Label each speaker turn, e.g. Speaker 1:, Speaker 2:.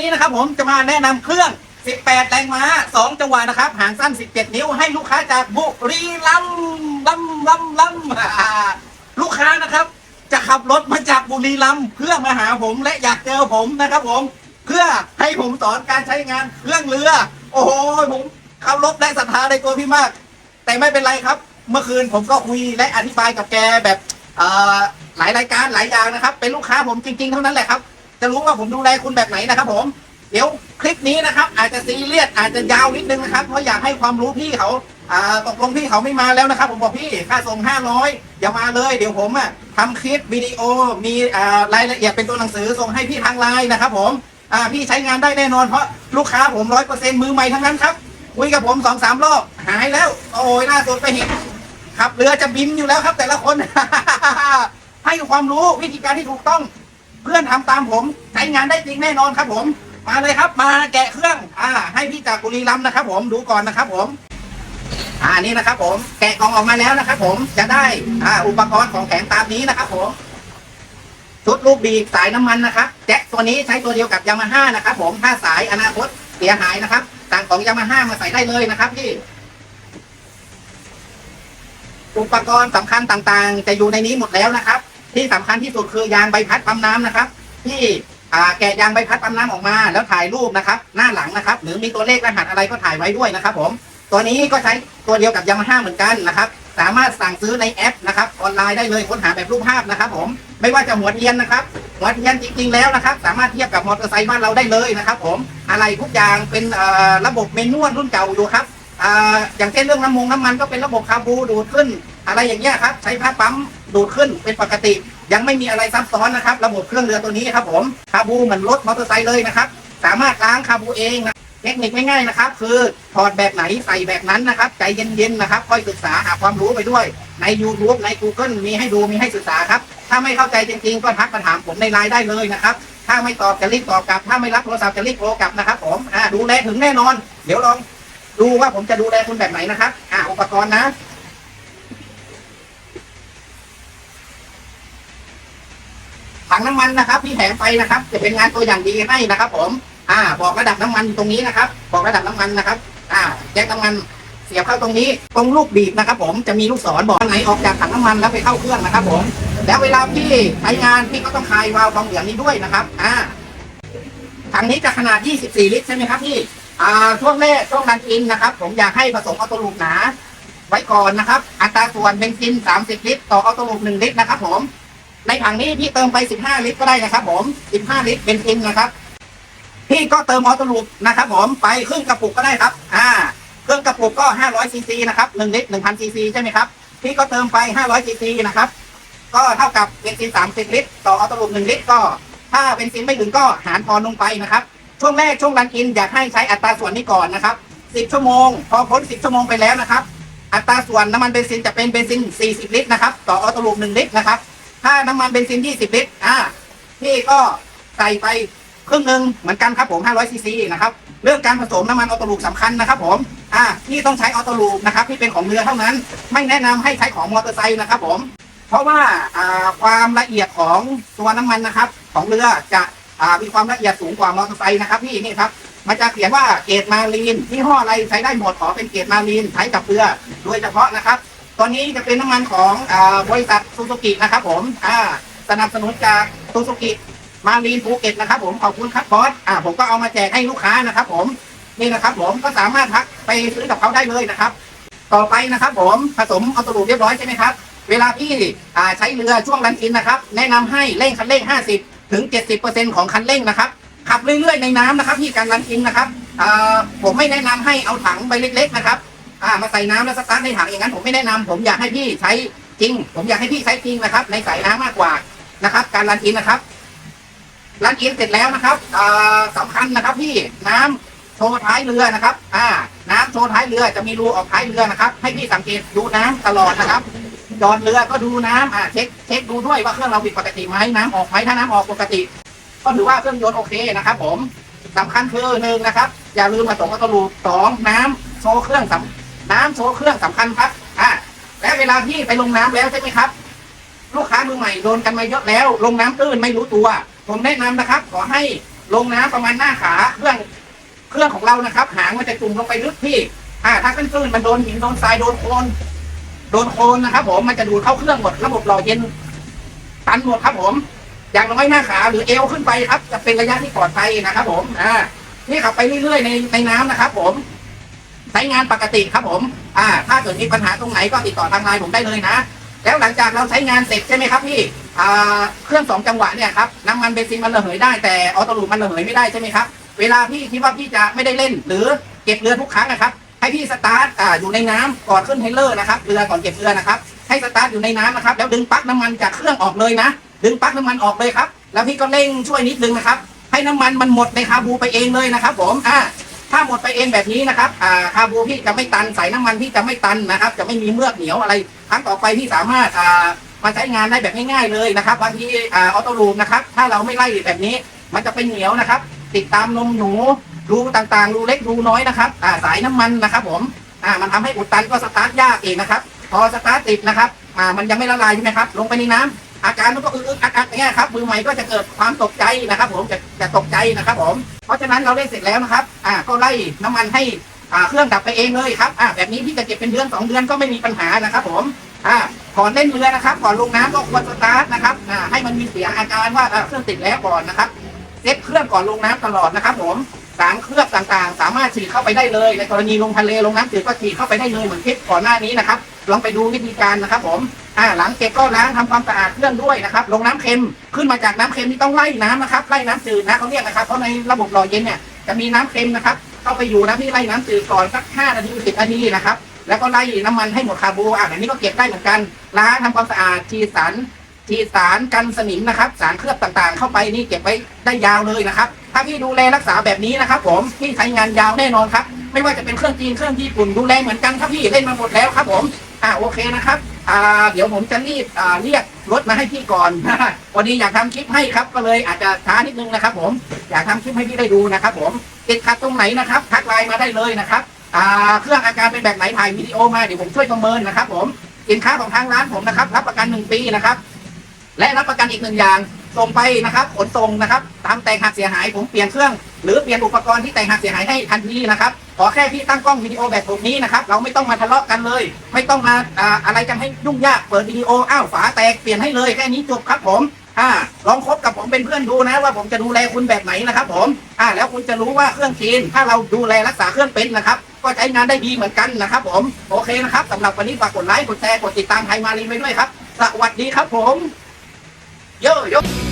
Speaker 1: นี้นะครับผมจะมาแนะนำเครื่อง 18 แรงม้า 2 จังหวะนะครับ หางสั้น 17 นิ้วให้ลูกค้าจากบุรีรัมย์ลำลำลำอ่าลูกค้านะครับ จะขับรถมาจากบุรีรัมย์เพื่อมาหาผมและอยากเจอผมนะครับผมเพื่อให้ผมสอนการใช้งานเครื่องเรือ โอ้โหผมเคารพและศรัทธาในตัวพี่มาก แต่ไม่เป็นไรครับ เมื่อคืนผมก็คุยและอธิบายกับแกแบบหลายรายการหลายอย่างนะครับ เป็นลูกค้าผมจริง ๆ เท่านั้นแหละครับ จะรู้ว่าผมดูแลคุณแบบไหนนะครับผม เดี๋ยวคลิปนี้นะครับ อาจจะซีเรียสอาจจะยาวนิดนึงนะครับ เพราะอยากให้ความรู้พี่เขาอ่าตกลงพี่เขาไม่มาแล้วนะครับ ผมบอกพี่ค่าส่ง500 อย่ามาเลย เดี๋ยวผมอะทำคลิปวิดีโอมีอ่ารายละเอียดเป็นตัวหนังสือส่งให้พี่ทางไลน์นะครับ ผมอ่าพี่ใช้งานได้แน่นอนเพราะลูกค้าผมร้อยเปอร์เซ็นต์มือใหม่ทั้งนั้นครับคุยกับผมสองสามรอบหายแล้ว โอ้ยล่าสุดไปเห็นขับเรือจะบินอยู่แล้วครับ แต่ละคน ให้ความรู้วิธีการที่ถูกต้อง เพื่อนทำตามผมใช้งานได้จริงแน่นอนครับผม มาเลยครับ มาแกะเครื่องอ่าให้พี่จากบุรีรัมย์นะครับ ผมดูก่อนนะครับผม อ่านี่นะครับ ผมแกะกล่องออกมาแล้วนะครับ ผมจะได้อ่าอุปกรณ์ของแถมตามนี้นะครับ ผมชุดลูกบีบสายน้ำมันนะครับแจ็คตัวนี้ใช้ตัวเดียวกับยามาฮ่านะครับ ผมถ้าสายอนาคตเสียหายนะครับสั่งของยามาฮ่ามาใส่ได้เลยนะครับพี่อุปกรณ์สำคัญต่างๆ จะอยู่ในนี้หมดแล้วนะครับ ที่สำคัญที่สุดคือยางใบพัดปั๊มน้ำนะครับ ที่แกะยางใบพัดปั๊มน้ำออกมา แล้วถ่ายรูปนะครับ หน้าหลังนะครับ หรือมีตัวเลขรหัสอะไรก็ถ่ายไว้ด้วยนะครับ ผม ตัวนี้ก็ใช้ตัวเดียวกับยามาฮ่าเหมือนกันนะครับสามารถสั่งซื้อในแอปนะครับออนไลน์ได้เลยค้นหาแบบรูปภาพนะครับ ผมไม่ว่าจะหัวเทียนนะครับหัวเทียนจริง ๆ แล้วนะครับ สามารถเทียบกับมอเตอร์ไซค์บ้านเราได้เลยนะครับ ผมอะไรทุกอย่างเป็นระบบเมนวลรุ่นเก่าอยู่ครับ อ่าอย่างเช่นเรื่องน้ำมงน้ำมันก็เป็นระบบคาบูดูดขึ้น อะไรอย่างเงี้ยครับ ใช้ผ้าปั๊มดูดขึ้นเป็นปกติ ยังไม่มีอะไรซับซ้อนนะครับ ระบบเครื่องเรือตัวนี้ครับผมคาบูเหมือนรถมอเตอร์ไซค์เลยนะครับ สามารถล้างคาบูเองนะเทคนิคง่ายๆนะครับ คือถอดแบบไหนใส่แบบนั้นนะครับ ใจเย็นๆนะครับค่อยศึกษาหาความรู้ไปด้วย ใน YouTube ใน Google มีให้ดูมีให้ศึกษาครับ ถ้าไม่เข้าใจจริงๆ ก็ทักมาถามผมในไลน์ได้เลยนะครับ ถ้าไม่ตอบจะรีบตอบกลับ ถ้าไม่รับโทรศัพท์จะรีบโทรกลับนะครับผมดูแลถึงแน่นอน เดี๋ยวลอง ดูว่าผมจะดูแลคุณแบบไหนนะครับ อ่าอุปกรณ์นะ ถังน้ำมันนะครับที่แถมไปนะครับ จะเป็นงานตัวอย่างดีให้นะครับผม อ่า บอกระดับน้ำมันตรงนี้นะครับ บอกระดับน้ำมันนะครับ อ่า แจ็คน้ำมันเสียบเข้าตรงนี้ ตรงลูกบีบนะครับ ผมจะมีลูกศรบอกไหนออกจากถังน้ำมันแล้วไปเข้าเครื่องนะครับ ผม แล้วเวลาพี่ใช้งานพี่ก็ต้องคลายวาล์วทองเหลืองนี้ด้วยนะครับ อ่าถังนี้จะขนาด 24 ลิตรใช่ไหมครับพี่ อ่าช่วงแรกช่วงรันอินนะครับ ผมอยากให้ผสมออโตลูปหนา ไว้ก่อนนะครับ อัตราส่วนเบนซิน 30 ลิตร ต่อออโตลูป1ลิตรนะครับ ผม ในถังนี้พี่เติมไป 15 ลิตรก็ได้นะครับ ผม 15 ลิตรเบนซินนะครับ พี่ก็เติมออโตลูปนะครับ ผมไปครึ่งกระปุกก็ได้ครับ อ่าเครื่องกระปุกก็ 500ซีซีนะครับ1ลิตร1,000ซีซีใช่ไหมครับ พี่ก็เติมไป 500ซีซีนะครับ ก็เท่ากับเบนซิน 30 ลิตร ต่อออโตลูป1ลิตรก็ ถ้าเบนซินไม่ถึงก็หารพรลงไปนะครับ ช่วงแรกช่วงรันอินอยากให้ใช้อัตราส่วนนี้ก่อนนะครับ 10 ชั่วโมง พอพ้น 10 ชั่วโมงไปแล้วนะครับ อัตราส่วนน้ำมันเบนซินจะเป็นเบนซิน 40 ลิตรนะครับ ต่อออโตลูป1ลิตรนะครับ ถ้าน้ำมันเบนซิน 20 ลิตร อ่า พี่ก็ใส่ไปครึ่งหนึ่งเหมือนกันครับผม500ซีซีนะครับ เรื่องการผสมน้ำมันออโตลูปสำคัญนะครับ ผม อ่า พี่ต้องใช้ออโตลูปนะครับที่เป็นของเรือเท่านั้น ไม่แนะนำให้ใช้ของมอเตอร์ไซค์นะครับ ผม เพราะว่าอ่าความละเอียดของตัวน้ำมันนะครับ ของเรือจะ อ่ามีความละเอียดสูงกว่ามอเตอร์ไซค์นะครับพี่นี่ครับมันจะเขียนว่าเกรดมารีนที่ห้ออะไรใช้ได้หมดขอเป็นเกรดมารีนใช้กับเรือโดยเฉพาะนะครับ ตอนนี้จะเป็นน้ำมันของอบริษัทซูซูกินะครับ ผมอ่าสนับสนุนจากซูซูกิมารีนภูเก็ตนะครับผมขอบคุณครับบอสอ่าผมก็เอามาแจกให้ลูกค้านะครับ ผมนี่นะครับ ผมก็สามารถทักไปซื้อกับเขาได้เลยนะครับ ต่อไปนะครับ ผมผสมออโตลูปเรียบร้อยใช่ไหมครับ เวลาพี่ใช้เรือช่วงรันอินนะครับ แนะนำให้เร่งคันเร่ง 50 ถึง 70%ของคันเร่งนะครับ ขับเรื่อยๆในน้ำนะครับที่การรันอินนะครับอ่าผมไม่แนะนำให้เอาถังใบเล็ก ๆ นะครับอ่ามาใส่น้ำแล้วสตาร์ทในถังอย่างนั้นผมไม่แนะนำผมอยากให้พี่ใช้จริง ผมอยากให้พี่ใช้จริงนะครับ ในสายน้ำมากกว่านะครับ การรันอินนะครับ รันอินเสร็จแล้วนะครับอ่าสำคัญนะครับพี่น้ำโชว์ท้ายเรือนะครับ อ่า น้ำโชว์ท้ายเรือจะมีรูออกท้ายเรือนะครับ ให้พี่สังเกตดูน้ำตลอดนะครับ จอดเรือก็ดูน้ำอ่าเช็คเช็คดูด้วยว่าเครื่องเราผิดปกติไหมน้ำออกไหมถ้าน้ำออกปกติ ก็ถือว่าเครื่องยนต์โอเคนะครับ ผมสำคัญคือหนึ่งนะครับ อย่าลืมผสมอัตลูสองน้ำโชว์เครื่องสำน้ำโชว์เครื่องสำคัญครับอ่าและเวลาที่ไปลงน้ำแล้วใช่ไหมครับลูกค้ามือใหม่โดนกันมาเยอะแล้ว ลงน้ำตื้นไม่รู้ตัว ผมแนะนำนะครับ ขอให้ลงน้ำประมาณหน้าขาเครื่องเครื่องของเรานะครับ หางมันจะจุ่มลงไปลึกพี่ อ่า ถ้าขึ้นตื้นมันโดนหินโดนทรายโดนโคลน โดนโคลนนะครับ ผมมันจะดูดเข้าเครื่องหมดระบบหล่อเย็น ตันหมดครับผม อย่างน้อยหน้าขาหรือเอวขึ้นไปครับ จะเป็นระยะที่ปลอดภัยนะครับ ผมอ่านี่ขับไปเรื่อยๆในในน้ำนะครับ ผมใช้งานปกติครับผม อ่า ถ้าเกิดมีปัญหาตรงไหนก็ติดต่อทางไลน์ผมได้เลยนะ แล้วหลังจากเราใช้งานเสร็จใช่ไหมครับพี่อ่าเครื่องสองจังหวะเนี่ยครับน้ำมันเบนซินมันระเหยได้แต่ออโต้ลูปมันระเหยไม่ได้ใช่ไหมครับ เวลาพี่คิดว่าพี่จะไม่ได้เล่น หรือเก็บเรือทุกครั้งนะครับ ให้พี่สตาร์ทอ่าอยู่ในน้ำก่อนขึ้นเทรลเลอร์นะครับเรือก่อนเก็บเรือนะครับ ให้สตาร์ทอยู่ในน้ำนะครับ แล้วดึงปลั๊กน้ำมันจากเครื่องออกเลยนะ ดึงปลั๊กน้ำมันออกเลยครับ แล้วพี่ก็เร่งช่วยนิดนึงนะครับ ให้น้ำมันมันหมดในคาบูไปเองเลยนะครับ ผมอ่าถ้าหมดไปเองแบบนี้นะครับอ่าคาบูพี่จะไม่ตันใส่น้ำมันพี่จะไม่ตันนะครับ จะไม่มีเมือกเหนียวอะไร ครั้งต่อไปพี่สามารถอ่ามาใช้งานได้แบบง่ายๆเลยนะครับบางทีอ่าออโต้ลูมนะครับ ถ้าเราไม่ไล่แบบนี้ มันจะเป็นเหนียวนะครับ ติดตามนมหนู รูต่างๆ รูเล็กรูน้อยนะครับอ่าสายน้ำมันนะครับ ผมอ่ามันทำให้อุดตันก็สตาร์ทยากเองนะครับ พอสตาร์ทติดนะครับอ่ามันยังไม่ละลายใช่ไหมครับลงไปในน้ำอาการมันก็อึกๆอักอย่างเงี้ยครับมือใหม่ก็จะเกิดความตกใจนะครับ ผมจะจะตกใจนะครับ ผม เพราะฉะนั้นเราเล่นเสร็จแล้วนะครับอ่าก็ไล่น้ำมันให้อ่าเครื่องดับไปเองเลยครับอ่าแบบนี้พี่จะเก็บเป็นเดือนสองเดือนก็ไม่มีปัญหานะครับ ผมอ่าก่อนเล่นเรือนะครับก่อนลงน้ำก็ควรสตาร์ทนะครับอ่าให้มันมีเสียงอาการว่าเครื่องติดแล้วก่อนนะครับเซ็ตเครื่องก่อนลงน้ำตลอดนะครับ ผม สารเคลือบต่างๆ สามารถฉีดเข้าไปได้เลย ในกรณีลงทะเลลงน้ำจืดก็ฉีดเข้าไปได้เลยเหมือนคลิปก่อนหน้านี้นะครับลองไปดูวิธีการนะครับผมอ่าหลังเก็บก็ล้างทำความสะอาดเครื่องด้วยนะครับลงน้ำเค็มขึ้นมาจากน้ำเค็มที่ต้องไล่น้ำนะครับไล่น้ำจืดนะเขาเรียกนะครับเพราะในระบบหล่อเย็นเนี่ยจะมีน้ำเค็มนะครับเข้าไปอยู่นะพี่ไล่น้ำจืดก่อนสัก5นาที10นาทีนะครับแล้วก็ไล่น้ำมันให้หมดคาร์บูอะแบบนี้ก็เก็บได้เหมือนกันล้างทำความสะอาดฉีดสาร ฉีดสารกันสนิมนะครับ สารเคลือบต่างๆ เข้าไปนี่เก็บไว้ได้ยาวเลยนะครับ ถ้าพี่ดูแลรักษาแบบนี้นะครับ ผมพี่ใช้งานยาวแน่นอนครับ ไม่ว่าจะเป็นเครื่องจีนเครื่องญี่ปุ่นดูแลเหมือนกันครับพี่เล่นมาหมดแล้วครับ ผมอ่าโอเคนะครับอ่าเดี๋ยวผมจะรีบอ่าเรียกรถมาให้พี่ก่อนวันนี้อยากทำคลิปให้ครับ ก็เลยอาจจะช้านิดนึงนะครับ ผมอยากทำคลิปให้พี่ได้ดูนะครับ ผมติดขัดตรงไหนนะครับทักไลน์มาได้เลยนะครับอ่าเครื่องอาการเป็นแบบไหนถ่ายวิดีโอมาเดี๋ยวผมช่วยประเมินนะครับ ผมสินค้าของทางร้านผมนะครับ รับประกันหนึ่งปีนะครับ และรับประกันอีกหนึ่งอย่างส่งไปนะครับขนส่งนะครับ ตามแต่งหักเสียหายผมเปลี่ยนเครื่อง หรือเปลี่ยนอุปกรณ์ที่แต่งหักเสียหายให้ทันทีนะครับขอแค่พี่ตั้งกล้องวิดีโอแบบผมนี้นะครับเราไม่ต้องมาทะเลาะกันเลย ไม่ต้องมาออะไรกันให้ยุ่งยากเปิดวิดีโออ้าวฝาแตกเปลี่ยนให้เลยแค่นี้จบครับผมอ่าลองคบกับผมเป็นเพื่อนดูนะว่าผมจะดูแลคุณแบบไหนนะครับ ผมอ่าแล้วคุณจะรู้ว่าเครื่องจีนถ้าเราดูแลรักษาเครื่องเป็นนะครับ ก็ใช้งานได้ดีเหมือนกันนะครับ ผมโอเคนะครับสำหรับวันนี้ฝากกดไลค์กดแชร์กดติดตามไทยมารีไว้ด้วยครับสวัสดีครับผม โย